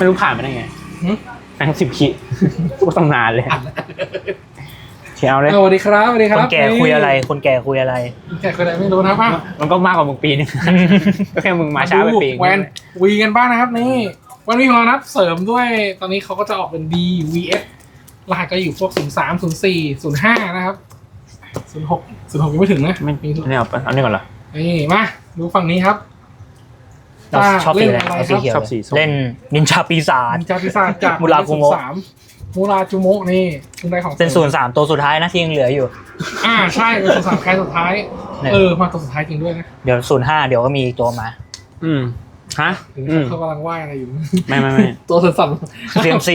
ไม่รู้ผ่านมาได้ไงหึทั้งสิบขีดก็ต้องนานเลยเชียวเลย สวัสดีครับสวัสดีคครับนแก่คุยอะไรนี่คนแก่คุยอะไร คนแก่คุยอะไรไม่รู้นะครับอะมันก็มากกว่ามึงปีนึง ก็แค่มึงมาช้าไปปีนึงแวนวีกันบ้างนะครับนี่วันวีของเรานะครับเสริมด้วยตอนนี้เขาก็จะออกเป็น D V F รหัสก็อยู่พวก 0 3 0 4 0 5 นะครับ 0 6 0 6ยังไม่ถึงนะไม่มีอันนี้เอาเอานี่ก่อนเหรอนี่มาดูฝั่งนี้ครับ เราชอบสีอะไรเล่นอะไรเอาสีเขียวชอบสีส้ม เล่นนินจาปีศาจอันจาพิซาจจากมูราคุโมะ สามมูราจูโมะนี่ซึ่งได้ของเป็นศูนย์สามตัวสุดท้ายนะที่ยังเหลืออยู่ อ่าใช่เป็นศูนย์สามใครสุดท้าย เนี่ย เออมาตัวสุดท้ายจริงด้วยนะเดี๋ยวศูนย์ห้าเดี๋ยวก็มีอีกตัวมาอืมฮะหรืออืมเขากำลังว่ายอะไรอยู่ ไม่ไม่ไม่ตัวสั่น CMC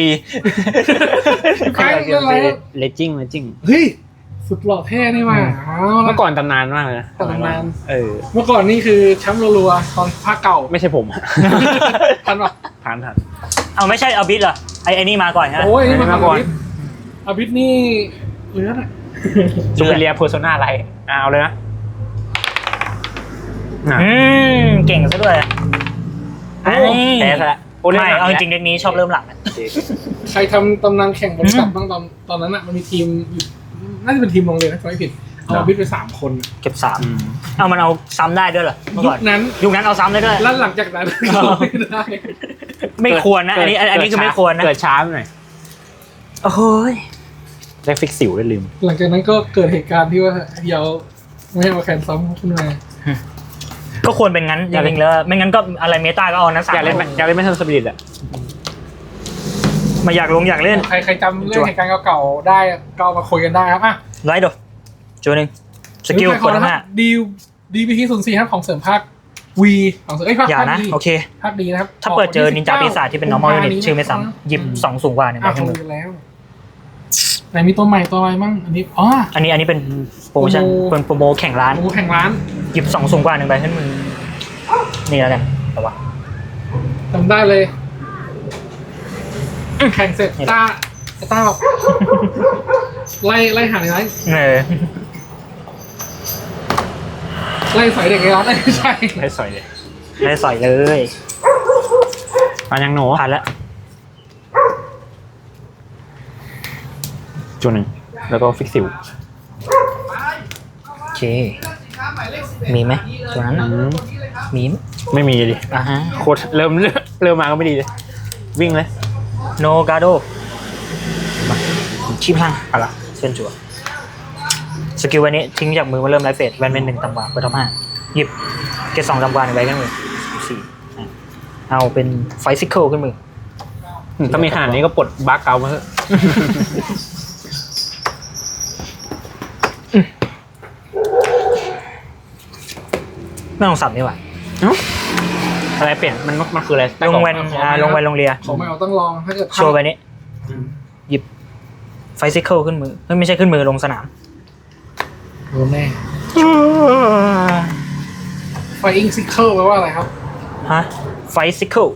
ๆใครเรื่องอะไร เลจิ้งเลจิ้งเฮ้ย สุดหล่อเท่นี่มาเอาละเมื่อก่อนตำนานมากเลยนะตำนาน เออ เมื่อก่อนนี่คือแชมป์รัวๆตอนภาคเก่าไม่ใช่ผม ทันปะผ่านผ่านเอาไม่ใช่เอาบิดเหรอไอไอนี่มาก่อนฮะ โอ้ยนี่มันมาก่อนอาบิดนี่เลือดอะจูเปเรียเพอร์โซนาไรเอาเลยนะอะอืมเก่งซะด้วยไอ้แพ้ซะละโอ้ล่นไม่หนัเอาจนี่ยริงๆเด็กนี้ชอบเริ่มหลังอะใครทำตำนานแข่งบริษัทบ้างตอนตอนนั้นอะมันมีทีมอยู่ น่าจะเป็นทีมโรงเรียนนะถ้าไม่ผิดเอาอาบิดไปสามคน เก็บสามอืมเอามันเอาซ้ำได้ด้วยเหรอเมื่อยุก่อนคนั้น ยุคนั้นเอาซ้ำได้ด้วย แล้วหลังจากนั้นไม่ได้ไม่ควรนะ อันนี้อันนี้คือไม่ควรนะเกิดช้าไปหน่อยโอ้ยได้ฟิกสิวได้ลืม หลังจากนั้นก็เกิดเหตุการณ์ที่ว่าเยาไม่ให้มาแข่งซ้ำขึ้นมาก็ควรเป็นงั้นจริงๆแล้วไม่งั้นก็อะไรเมตาก็เอานะสาอยากเล่นไหมอยากเล่นไม่ทันสปิริตอะ มาอยากลงอยากเล่น ใครใครจำเรื่องเหตุการณ์เก่าๆได้ก็เอามาคุยกันได้ครับอะไลท์ดูจูหนึ่งสกิลกดทั้งห้าดีดีพีทีศูนย์สี่ครับของเสริมภาควีของเสริมเอ้ยภาคอย่าภาคนะดีโอเคภาคดีนะครับ ถ้าเปิดเจอนินจาปีศาจที่เป็น normal กุ unit ชื่อไม่ซ้ำหยิบสองสูงกว่าหนึ่งใบอะขึ้นคุมืยอกันแล้วไหนมีตัวใหม่ตัวอะไรมั่งอันนี้อ๋ออันนี้อันนี้เป็นโปรโมชั่นโปรโมเป็นโปรโมแข่งร้านโอ้แข่งร้านหยิบสองสูงกว่าหนึ่งใบขึ้นมือนี่แล้วกันแต่ว่าจำได้เลย แข่งเสร็จนี่ต้าต้าแบบไล่ไล่หาในร้านเออไล่ใส่เด็กในร้านไม่ใช่ให้สอยเลยได้สอยเลยปานยังหนูผ่านแล้วจุดหนึ่งแล้วก็ฟิกสิวโอเค มีไหมตัวนั้นอืน่ะมมีไหมไม่มีดิอะฮะโคตรเริ่มเริ่มเริ่มมาก็ไม่ดีเลย วิ่งเลย โนกาโดมาชี้พลังเอาละเส้นจั่วสกิลวันนี้ทิ้งจากมือมาเริ่มไลฟ์เฟสแวนเป็นหนึ่งต่ำกว่าเบอร์ท็อปห้าหยิบเกตสองต่ำกว่าหนึ่งใบขึ้นมือสี่อะเอาเป็นไฟซิเคิลขึ้นมืออืมถ้ามีขนาดนี้ก็ปลดบั๊กเกามาเถอะไม่ต้องสับนี่หว่า อะไรเปลี่ยนมันมันคืออะไรลงแวนอ่าลงแวนลงเรียของไม่เอาต้องลองถ้าเกิดโชว์ใบนี้หยิบไฟซิเคิลขึ้นมือเฮ้ยไม่ใช่ขึ้นมือลงสนามโดนแน่ไฟอิงซิเคิลแปลว่าอะไรครับฮะไฟซิเคิล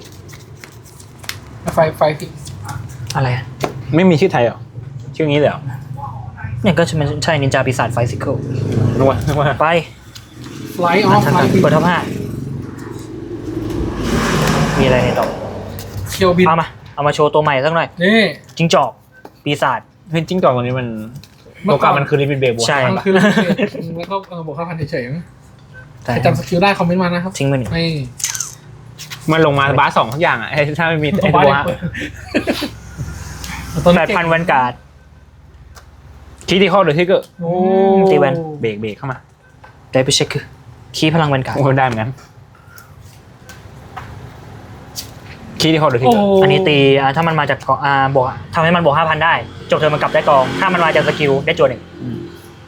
ไฟไฟฟิอะไรอะไม่มีชื่อไทยเหรอชื่อนี้เลยเหรอเนี่ยก็มันใช่นินจาปีศาจไฟซิเคิลนึกว่านึกว่าไปไลท์ออฟไลท์เปิดท็อปห้า มีอะไรในดอกเคียวบินเอามา เอามาโชว์ตัวใหม่สักหน่อย นี่จิงจอก ปีศาจ เฮ้ยจิ้งจอกตัวนี้มันโลกามันคือลิปปินเบบัวใช่ มันคือแล้วก็เออบวกค่าพันเฉยๆมั้งแต่ใครจำสกิลได้คอมเมนต์มานะครับทิ้งมันหนึ่งไม่มันลงมาบาสสองทุกอย่างอะไอ้ถ้าไม่มีไอ้ตัวตัวบ้านแปดพันแวนการ์ดคิดที่ข้อหรือที่เกิดโอ้ตีแวนเบรกเบรกเข้ามา ได้ไปเช็คคือคีย์พลังแวนการ์ดโอ้ได้เหมือนกัน คิดที่ข้อหรือที่โอ้เกิดอันนี้ตีอ่าถ้ามันมาจากกองอ่าบวกทำให้มันบวกห้าพันได้ จบเธอมันกลับได้กอง ถ้ามันมาจากสกิลได้จวนหนึ่ง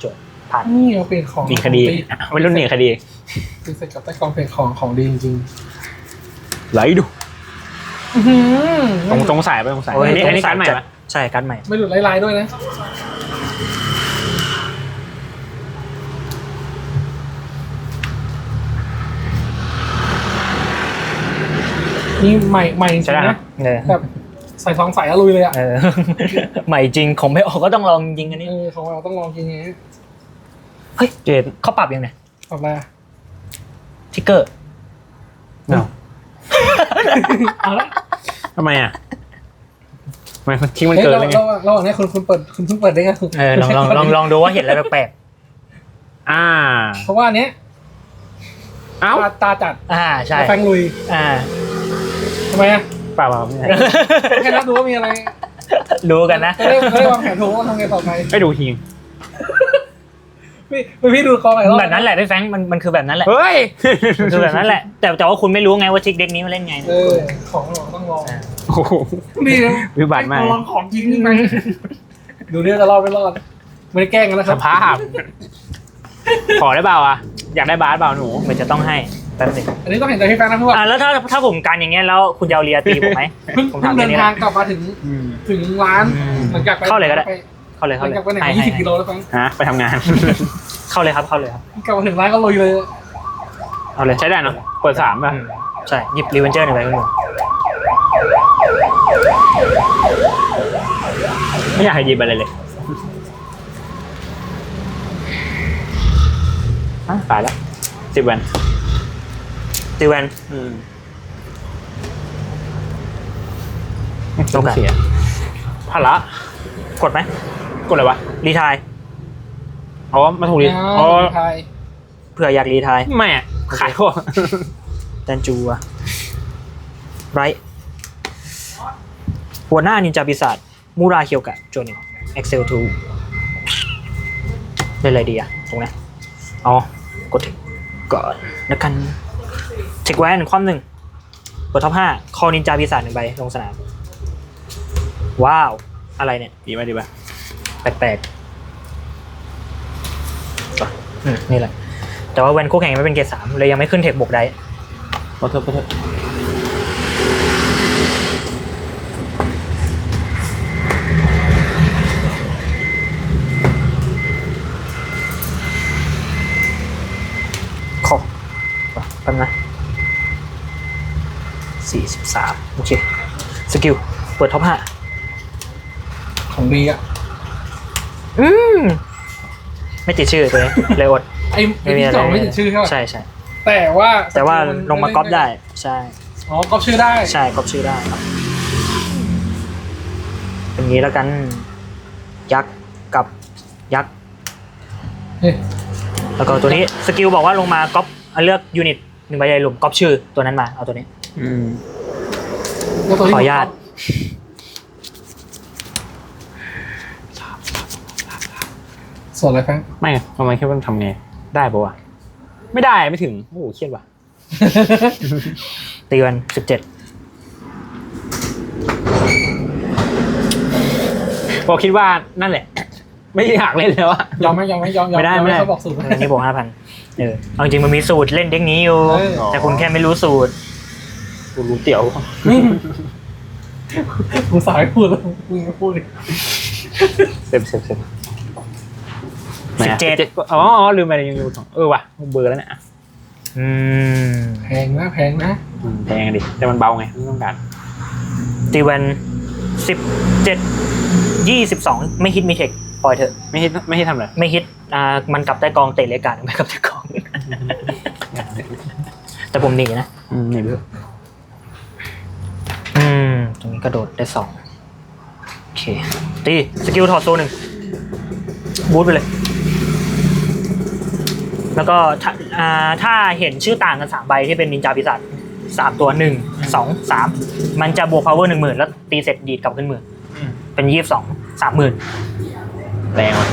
จวผ่านนี่เอาเปลี่ยนของหนีคดีไม่รุ่นหนีคดีตีเสร็จกับใต้กองเปลี่ยนของของดีจริงไหลดูๆอื้อหือตรงตรงสายไปตรงสายโอ้ยอันนี้อันนี้สงการสใหม่จัดไหมใช่การดใหม่ ไม่หลุดลายๆด้วยนะ นี่ใหม่ใหม่จริงใช่ได้ๆนะนะเออแบบใส่สองใส่แล้วลุยเลยอะเออ ใหม่จริงของไม่ออกก็ต้องลองยิงอันนี้ เออของเราต้องลองกินอย่างนี้เจดเขาปรับยังไงทำอะไรอะทิกเกอร์เนาะเอาละทำไมอะทำไมทิ้งมันเฮ้ยเกินเราเลยไงเราเราอันนี้คุณคุณเปิดคุณเพิ่งเปิดได้ไงคุณเออลองลองลองลองดูว่าเห็นอะไรแปลกอ่า เพราะว่าอันเนี้ยเอ้าตาตาจัดๆอ่าใช่ แฟงลุยอ่า ทำไมอะเปล่าเปล่าไม่ใช่ แค่นับดูว่ามีอะไรดูกันนะจะได้จะได้วางแผนถูกว่าทำไงต่อไปไม่ดูทีมพี่พี่พี่ดูคอหลายรอบแบบนั้นแหละพี่แฟรงค์มันมันคือแบบนั้นแหละเฮ้ยมันคือแบบนั้นแหละ แต่แต่ว่าคุณไม่รู้ไงว่าชิกเด็กนี้มันเล่นไง เออของเราต้องลองอ่าโอ้โหนี่นะวิบัติมากลองของจริงนี่มันดูเนี่ยจะรอดไม่รอดไม่ได้แกล้งกันนะคสรับภาพ ขอได้เปล่าอะ อยากได้บาสเปล่าหนู มันจะต้องให้แป๊บหนึงอันนี้ต้องเห็นใจพี่แฟนนะเพราะว่าอ่าแล้วถ้าถ้าผมการอย่างเงี้ยแล้วคุณจะเอาเรียตีผมไหม เพิ่งผมเพิ่ถามงแค่เดินนี้ทางนะกลับมาถึงถึงร้านอืมหลังจากไปเข้าเลยก็ได้ปเข้าเลยหเข้าลังเลยจากไปไหนให้ยี่ให้สิบกิโลแล้วฟังฮะไปทำงาน เข้าเลยครับเข้าเลยครับกลับมาถึงร้านก็ลุยเลยเอาเลยใช้ได้เนาะเปิดสามป่ะ อืมใช่หยิบรีเวนเจอร์หนึ่งใบขึ้นมาไม่อยากให้หยิบอะไรเลยอะตายแล้วสิบวัน ตีแวนอืมโอกาสเสียพละกดไหมกดอะไรวะรีทายอ๋อมาถูกดิอ๋อไทยเผื่ออยากรีทายไม่อะขายพวกแตนจูอะไรหัวหน้านินจาปีศาจมูราเคียวกะโจนิเอ็กเซลทูเล่นอะไรดีอะตรงนี้อ๋อกดก่อนแล้วกัน เทคแวนความหนึ่งเปิดท็อปห้าคอนินจาปีศาจหนึ่งใบลงสนาม ว้าว อะไรเนี่ย ดีป่ะดีป่ะแปลกๆอะอืมนี่แหละ แต่ว่าแวนคู่แข่งยังไม่เป็นเกรดสามเลยยังไม่ขึ้นเทคบวกได้ขอโทษขอโทษขอแป๊บนะ สี่สิบสามโอเค สกิล เปิดท็อปห้าของดีอะอืมไม่ติดชื่อตัวนี้เลยอด ไอ้ไอ้ที่จองไม่ติดชื่อใช่ไหมใช่ใช่ แต่ว่าแต่ว่าลงมาก๊อปได้ ใช่ อ๋อก๊อปชื่อได้ ใช่ก๊อปชื่อได้ครับเป็นงี้แล้วกัน ยักษ์กับยักษ์เฮ้ยแล้วก็ตัวนี้สกิลบอกว่าลงมาก๊อปเลือกยูนิตหนึ่งใบใหญ่หลุมก๊อปชื่อตัวนั้นมาเอาตัวนี้ อืมแล้วตัวขที่ออนุญาตส่วนอะไรแฟงไม่ทำไมแค่ต้องทำไง ได้ปะวะ ไม่ได้ไม่ถึง โอ้โหเครียดว่ะ ตีวันสิบเจ็ดพอคิดว่านั่นแหละ ไม่อยากเล่นแล้วอะ ยอมไหมยอมไหมยอมยอมไม่ได้ยอไม่ได้ เขาบอกสูตรอันนี้บวกห้าพันเออเอาจริงมันมีสูตรเล่นเด็กนี้อยู่ เออ แต่คุณแค่ไม่รู้สูตร กูรู้เตี๋ยวกูสายพูดแล้วกูไม่พูดเลยเซ็มเซ็มเซ็มสิบเจ็ดอ๋ออ๋อลืมไปยังลืมสองเออว่ะเบอร์แล้วเนี่ยอืมแพงนะแพงนะอืมแพงดิแต่มันเบาไงไม่ต้องการตีวันสิบเจ็ดยี่สิบสองไม่ฮิตมีเทคปล่อยเถอะไม่ให้ไม่ให้ทำเลยไม่ฮิตอ่ามันกลับใต้กองเตะเลกาไม่กลับใต้กอง แต่ผมหนีนะอืมนี่เบอร์อืมตรงนี้ กระโดดได้สองโอเค ตีสกิลถอดโซนหนึ่งบูทไปเลย แล้วก็ถ้าอ่าถ้าเห็นชื่อต่างกันสามใบที่เป็นนินจาปีศาจสามตัวหนึ่งสองสามมันจะบวก power หนึ่งหมื่นแล้วตีเสร็จดีดกลับขึ้นมือเป็นยี่สิบสองสามหมื่นแรงว่ะ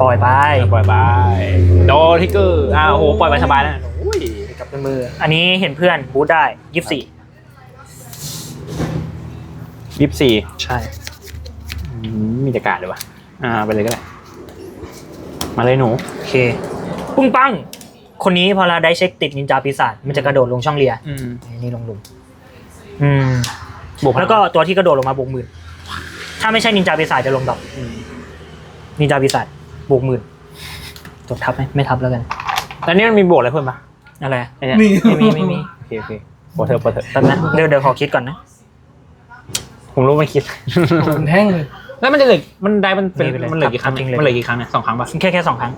ปล่อยไปปล่อยไปโดทิกเกอร์อ้าวโอ้โหปล่อยไปสบายแล้วนะโอ้ยกลับขึ้นมือ อันนี้เห็นเพื่อนบูทได้ยี่สิบสี่ ยี่สิบสี่ใช่อืมมีแต่การดเลยว่ะอ่าไปเลยก็ได้ มาเลยหนูโอเค ปุ้งปัง คนนี้พอเราได้เช็คติดนินจาปีศาจมันจะกระโดดลงช่องเรียอืมอันนี้ลงหลุมอืมบวกพงแล้วก็ตัวที่กระโดดลงมาบวกหมื่นถ้าไม่ใช่นินจาปีศาจจะลงดอกอืมนินจาปีศาจบวกหมื่นจดทับไหมไม่ทับแล้วกัน แล้วนี่มันมีบวกอะไรเพิ่มปะอะไรไอ้เนี่ยนี่ไม่มีไม่มีโอเคโอเคปวดเถอะปวดเถอะ แป๊บนะเดี๋ยวเดี๋ยวขอคิดก่อนนะ ผมรู้ไม่คิดมันแห้งเลยแล้วมันจะเหลือมันได้มันเป็นมีไปเลยมันเหลือกี่ครั้งจริเนี่ยงเลย มันเหลือกี่ครั้งเนี่ยสองครั้งปะแค่แค่สองครั้ง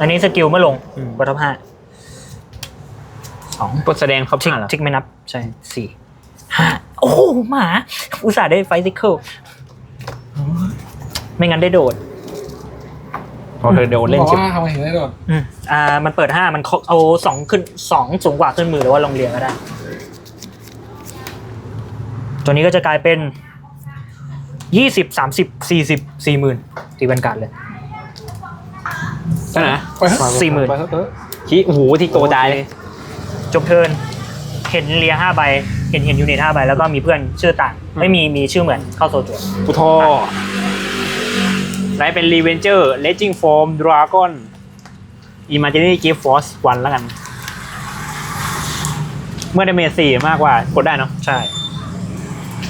อันนี้สกิลเมื่อลงอืม กดทับห้าสองกดแสดงเขาทิกผ่านเหรอทิกไม่นับ ใช่สี่ห้าโอ้โหหมา อุตส่าห์ได้ไฟซิเคิลไม่งั้นได้โดด พอเธอโดนเล่นบอกชิบว่าทำไมถึงได้โดดอืมอ่า มันเปิดห้ามันเขาเอาสองขึ้นสองสูงกว่าขึ้นมือหรือว่าลงเรียงก็ได้ ตัวนี้ก็จะกลายเป็นยี่สิบสามสิบสี่สิบสี่หมื่นตีบรรกาศเลยใช่ไหมไปเถอะสี่หมื่นไปเถอะชี้โอ้โหที่โกตายเลยจบเทิร์นเห็นเรียห้าใบ เห็นเห็นยูนิตห้าใบ แล้วก็มีเพื่อนชื่อต่าง ไม่มีมีชื่อเหมือนเข้าโซจวดปุทอไลท์เป็นรีเวนเจอร์เลจิงโฟมดราก้อนอิมาจินี่กิฟฟอสวันแล้วกัน เมื่อดาเมจสี่มากกว่ากดได้เนาะใช่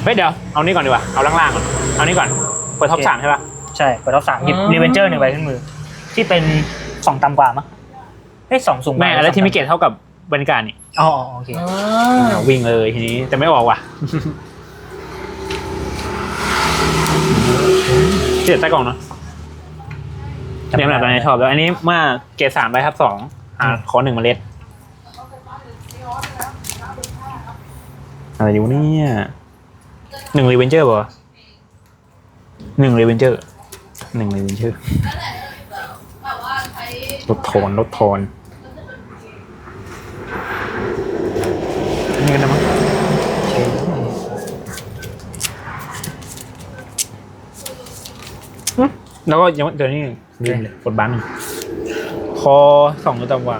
เฮ้ยเดี๋ยวเอานี่ก่อนดีกว่าเอาล่างๆก่อนเอานี่ก่อนเปิดท็อปโอเคสามใช่ปะ ใช่เปิดรอบสามหยิบรีเวนเจอร์หนึ่งใบขึ้นมือ ที่เป็นสองต่ำกว่ามั้งเอ้ยสองสูงกว่าแม่แล้วที่มิเกตเท่ากับบรรยากาศนี่อ๋ออ๋อโอเคอ่าวิ่งเลยทีนี้แต่ไม่ออกว่ะ เสียใต้กล่องเนาะเตรียมแบบตอนนี้ชอบแล้วอันนี้เมื่อเกรดสามใบทับสองอ่าขอหนึ่งเมล็ดอะไรอยู่เนี่ย หนึ่งรีเวนเจอร์ป่ะหนึ่งรีเวนเจอร์หนึ่งรีเวนเจอร์ลดโทนลดโทนนี่กันนะมั้งหึแล้วก็ยังเดี๋ยวนี้ลืมเลยกดบันงคอสองตัวต่ำกว่า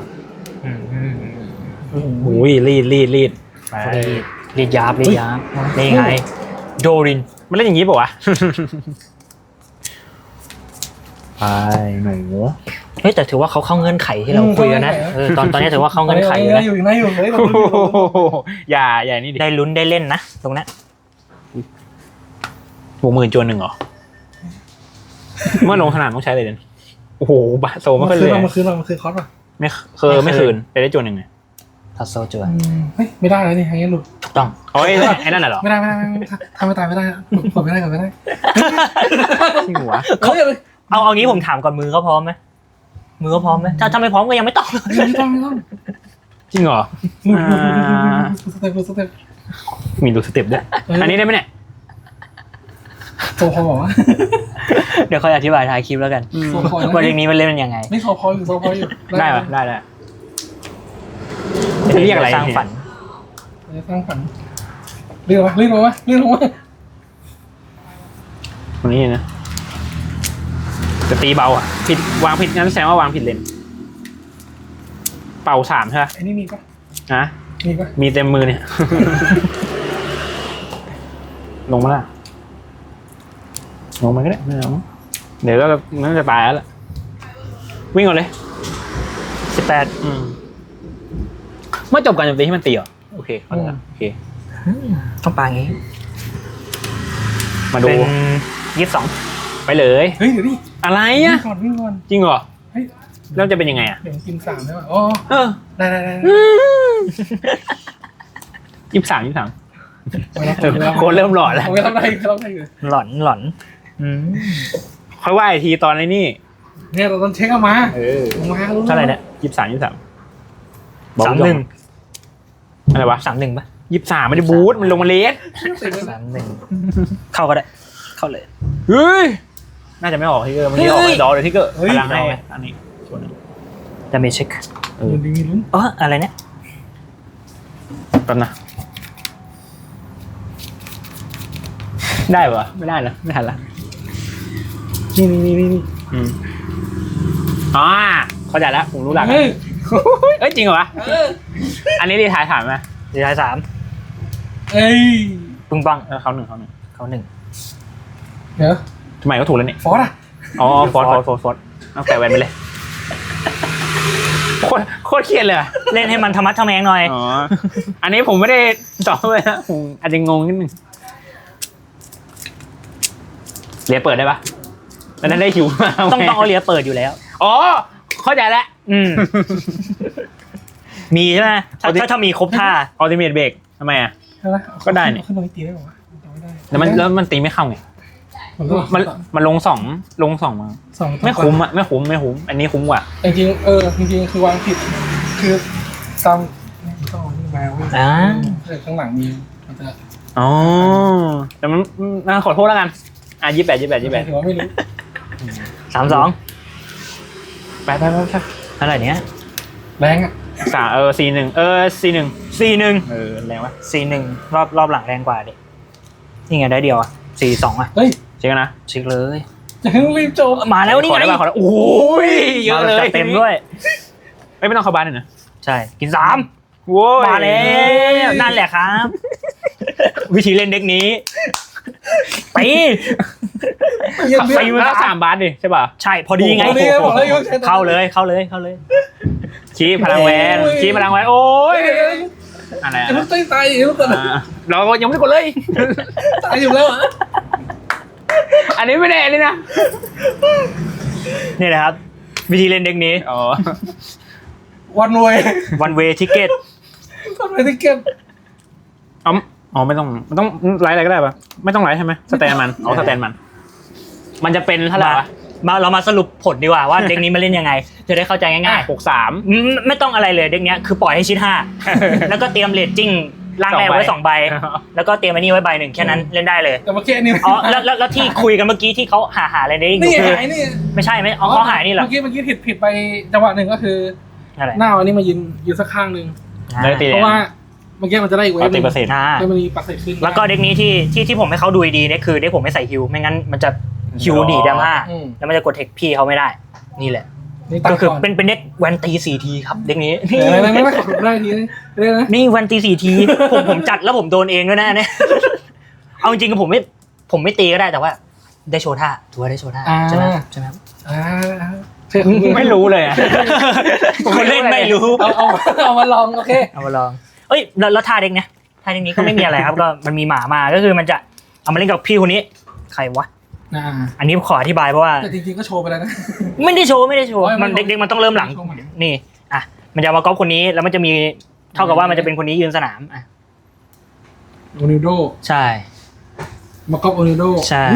อืมอืมโอ้ยรีดรีดรีดไปรีดรีดยาบรีดยาบนี่ไง โดริน มันเล่นอย่างนี้ป่าวะ ไปหนูเฮ้ยแต่ถือว่าเขาเข้าเงื่อนไขที่เราคุยกันนะเออตอนตอนนี้ถือว่าเข้าเงื่อนไขอยู่นะนะอยู่นะอยู่เฮ้ยเราโอ้ลุ้นอยู่โหอย่าอย่านี่ดิได้ลุ้นได้เล่นนะตรงนั้นบวกหมื่นจวนหนึ่งเหรอ เมื่อลงสนามต้องใช้เลยเดนโอ้โหบาโซไม่มันค่อยคืเลอยเรามันคือเรามันคือคอสป่ะไม่เคยไม่คืนไปได้จวนหนึ่งไง ทัสโซจวอืมเฮ้ยไม่ได้เลยนี่อย่างเงี้ยหลุดถูกต้องโอ้ยไอ้นั่นน่ะเหรอไม่ได้ไม่ได้ไม่ได้ทำไม่ตายไม่ได้กดไม่ได้กดไม่ได้จริงหัวเฮ้ยเลยเอาเอางี้ผมถามก่อนมือเขาพร้อมไหมมือเขาพร้อมไหมถ้าถ้าไม่พร้อมก็ยังไม่ต้องไม่ต้องไม่ต้องจริงเหรอหลุดหลุดหลุดหลุดสเต็ปหลุดสเต็ปมีดูสเต็ปด้วยอันนี้ได้ไหมเนี่ยโซพอบอกว่าเดี๋ยวค่อยอธิบายท้ายคลิปแล้วกันโซพอว่าเรื่องนี้มันเล่นมันยังไงนี่โซพออยู่โซพออยู่ได้ปะได้ได้ จะเรียกอะไร สร้างฝันสร้างฝันเลื่อนมาเลื่อนลงมาเลื่อนลงมาตรงนี้นะจะตีเบาอะผิดวางผิดงั้นแสดงว่าวางผิดเลนเป่าสามใช่ปะไอ้นี่มีปะนะมีปะมีเต็มมือเนี่ย ลงมาละลงมาก็ได้ไม่เอาเดี๋ยวก็น่าจะตายแล้วล่ะวิ่งก่อนเลยสิบแปดอืม เมื่อจบการโจมตีให้มันตีเหรอโอเคเข้าใจละโอเค ต้องปางี้มาดูเป็นยี่สิบสองไปเลย เฮ้ยเดี๋ยวดิอะไรวิ่อะงก่อนวิ่งก่อน จริงเหรอเฮ้ย แล้วจะเป็นยังไงอะเดี๋ยวกินสามได้ป่ะอ๋อเออได้ได้ได้ยี่สิบสามยี่สิบสามโคนเริ่มหลอนแล้วไม่รับได้ไม่รับได้อยู่หลอนหลอนอืมค่อยว่าอีกทีตอนไอ้นี่เนี่ยเราต้องเช็คเอามาเออมารู้เท่าไหร่เนี่ยยี่สิบสามยี่สิบสามสามหนึ่ง อะไรวะสามหนึ่งปะยี่สิบสามไม่ได้บูทมันลงมาเลสสามหนึ่งเข้าก็ได้ เข้าเลย เฮ้ย น่าจะไม่ออกที่เกอร์มันไม่ออกเฮ้ยไอ้ดอเลยที่เกอร์พลังให้อันนี้ส่วนหนึ่งดาเมจเช็คเออมีลุ้นเอออะไรเนี่ยแป๊บนะ ได้ปะไม่ได้เหรอไม่ทันละนี่นี่นี่นี่อืมอ่าเข้าใจแล้วผมรู้หลักเฮ้ยเอ้ยจริงเหรอวะ อันนี้รีทายถามไหมดีท้ายสามเอ้ยปึ้งปังเออเขาหนึ่งเขาหนึ่งเขาหนึ่งเดี๋ยวทำไมก็ถูกแล้วเนี่ยฟอสอะอ๋อฟอสฟอสฟอสฟอสเอาแปะแวนไปเลยโคตรโคตรเครียดเลยอะเล่นให้มันธรรมะทะแมงหน่อยอ๋ออันนี้ผมไม่ได้สอบเลยนะผมอาจจะงงนิดนึงเรียนเปิดได้ปะแล้วนั้นได้คิวมาต้องต้องเอาเลียเปิดอยู่แล้ว อ๋อ เข้าใจแล้ว อืม มีใช่ไหมถ้าเอาดิถ้าถ้ามีครบท่าอัลติเมทเบรกทำไมอะใช่ไหมก็ได้นี่ ขึ้นตรงนี้ตีได้ป่าวะจำไม่ได้แล้วมันแล้วมันตีไม่เข้าไง มันก็มันมันลงสองลงสองมา สองไม่คุ้มอะไม่คุ้มไม่คุ้ม อันนี้คุ้มกว่า จริงๆเออจริงๆคือวางผิด คือตามไม่ต้องเอานี่มาเว้ยอ่า เออข้างหลังมีมันจะอ๋อแต่มันมันขอโทษแล้วกัน อะยี่แปดยี่แปดยี่แปดถือว่าไม่รู้สามสองไปไปไปไปอะไรเนี้ยแรงอะ สามเออสี่หนึ่งเออสี่หนึ่งสี่หนึ่งเออแรงวะสี่หนึ่งรอบรอบหลังแรงกว่าดินี่ไงได้เดียวอะสี่สองอะเฮ้ยเช็คกันนะชิกเลยจะเพิ่งรีบโจมมาแล้วนี่ขอไงได้ป่ะขอได้โอ้ยเยอะเลยมาแบบจัดเต็มด้วยไม่ไม่ต้องเข้าบ้านเลยนะใช่กินสามโว้ยมาแล้วนั่นแหละครับ วิธีเล่นเด็กนี้ตีเย็นเดือไปดอยู่แล้วสามบาทดิใช่ป่ะใช่พอดีไงพอดีบอกแล้วยกใช้ตัวเข้าเลยเข้าเลยเข้าเลย ชี้พลังแวนโอ้ย ชี้พลังแวนโอ้ยเฮ้ยเฮ้ยอะไรเฮ้ยอะตายตายอยู่แล้วอ่าเราก็ยังไม่ได้กดเลย ตายอยู่แล้วอะอันนี้ไม่แน่เลยนะนี่นะครับ วิธีเล่นเด็กนี้ อ๋อวันเวย one way ticket ทำอะไรที่เก็บอ๋ออ๋อไม่ต้องไม่ต้องไลฟ์อะไรก็ได้ปะไม่ต้องไลฟ์ใช่ไหมสแตนมันเอาสแตนมัน มันจะเป็นเท่าไหร่มาวะ มาเรามาสรุปผลดีกว่าว่าเด็กนี้มันเล่นยังไง จะได้เข้าใจง่ายหกสามๆอืมไม่ต้องอะไรเลยเด็กเนี้ยคือปล่อยให้ชิดห้าแล้วก็เตรียมเลตจิ้งล่างแรกไว้สสอองงใบใบ แล้วก็เตรียมอันนี้ไว้ใบหนึ่งแค่นั้นเล่นได้เลยแต่เมื่อกี้นี่อ๋อแล้วแล้วแล้วที่คุยกันเมื่อกี้ที่เขาหาหาอะไรได้อยู่นี่คือหายนี่ไม่ใช่ไม่อ๋อเขาหายนี่เหรอเมื่อกี้เมื่อกี้ผิดผิดไปจังหวะหนึ่งก็คืออะไรหน้าวันนี้มายืนยืนสักข้างหนึ่งได้ตีเพราะว่าเมื่อกี้มันจะได้อีกเวเอาฟหตีนึ่งเปอร์เซ็นต์อ่าให้มันมีปัดเศษขึ้นแล้วก็เด็กนี้ที่ที่ที่ผมให้เขาดูดีๆเนี่ยคือเด็กผมไม่ใส่ฮิวไม่งั้นมันจะ ฮิวดีดาม่าอืม แล้วมันจะกดเทคพี่เขาไม่ได้ นี่แหละ นี่ตัดก็คือก่อนเป็นเป็นเด็กแวนตีสี่ทีครับเด็กนี้เดี๋ยวอะไรไม่ไม่ขอได้ทีนึงเรียกนะนี่แวนตีสี่ที ผมผมจัดแล้วผมโดนเองด้วยนะเนี่ย เอาจริงๆผมไม่ผมไม่ตีก็ได้แต่ว่า ได้โชว์ท่าถือว่าได้โชว์ท่าใช่ไหมใช่ไหมครับอ่าเชื่อคุณไม่รู้เลยอะคนเล่นไม่รู้ เอาเอาเอามาลองโอเค เอามาลอง เอ้ยแล้วแล้วท่าเด็กเนี่ยท่าเด็กนี้ก็ไม่มีอะไรครับ ก็มันมีหมามา ก็คือมันจะเอามาเล่นกับพี่คนนี้ ใครวะ อ่าอันนี้ขออธิบายเพราะว่า แต่จริงๆก็โชว์ไปแล้วนะ ไม่ได้โชว์ไม่ได้โชว์ โอ้ยมันไม่เด็กๆมันต้องเริ่มหลังโชว์ใหม่นี่อะมันจะเอามาก๊อปคนนี้แล้วมันจะมีเท่ากับว่ามันจะเป็นคนนี้ยืนสนามอะโอนิโดใช่ มากอบโอนิโดใช่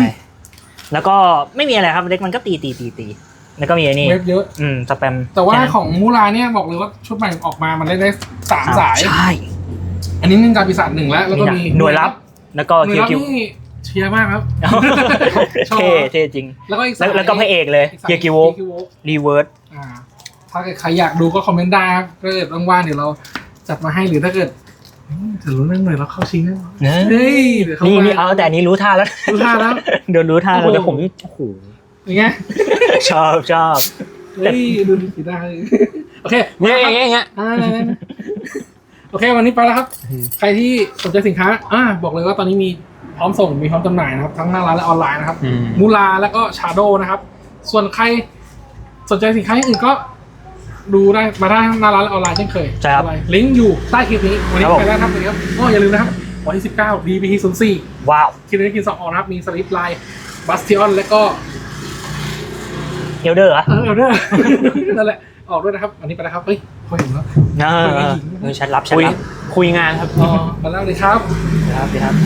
แล้วก็ไม่มีอะไรครับเด็กมันก็ตีตีตีตีแล้วก็มีไอ้นี่เวฟเยอะ อืมสแปมแต่ว่าค่นั้นของมูราเนี่ยบอกเลยว่าชุดใหม่ออกมามันเล่นได้สามสายใช่อันนี้นึ่งการปีศาจหนึ่งแล้ว แล้วก็มีหน่วยลับ แล้วก็หน่วคิยวลับคิวนี่ เชียร์มากครับ ชอบเท่เท่จริง แล้วก็อีกแล้สาวยแล้วก็พระเอกเลยอีสาเคียกิโวคิโวรีเวิร์สอ่าถ้าเกิดใครอยากดูก็คอมเมนต์ได้ครับถ้าเกิดว่างๆเดี๋ยวเราจัดมาให้หรือถ้าเกิดอืมจะรู้เรื่องหน่อยเราเข้าชิงแน่นอนเฮ้ยเดี๋ยวเขานี่มานี่เอาแต่อันนี้รู้ท่าแล้วรู้ท่าแล้ว โดนรู้ท่าแล้วโอ้โหเดี๋ยวผมนี่โอ้โหอย่างเงี้ยชอบชอบเฮ้ยดูดีสีได้โอเคเนี่ยมาอครับย่างเงี้ยอย่างเงี้ย อ่าโอเค วันนี้ไปแล้วครับ ใครที่สนใจสินค้าอ่าบอกเลยว่าตอนนี้มี พร้อมส่งมีพร้อมจำหน่ายนะครับ ทั้งหน้าร้านและออนไลน์นะครับ อืม มูลาแล้วก็ชาโดนะครับ ส่วนใครสนใจสินค้าอย่างอื่นก็ ดูได้มาได้หน้าร้านและออนไลน์เช่นเคยใช่ครับออนไลน์ลิงก์อยู่ใต้คลิปนี้ วันนี้ครับผม ไปแล้วครับสวัสดีครับก็อย่าลืมนะครับ วันที่ 19 DPT 04ว้าว คิดได้กินสองออกนะครับมีสลิปไลน์บัสติออนและก็เอลเดอร์เหรอเออเอาด้วยนั่นแหละออกด้วยนะครับวันนี้ไปแล้วครับเฮ้ยพอเห็นแล้ว เออเออชัดรับชัดคุยรับคุยงานครับอ๋อมาแล้วเลยครับ ครับดีครับ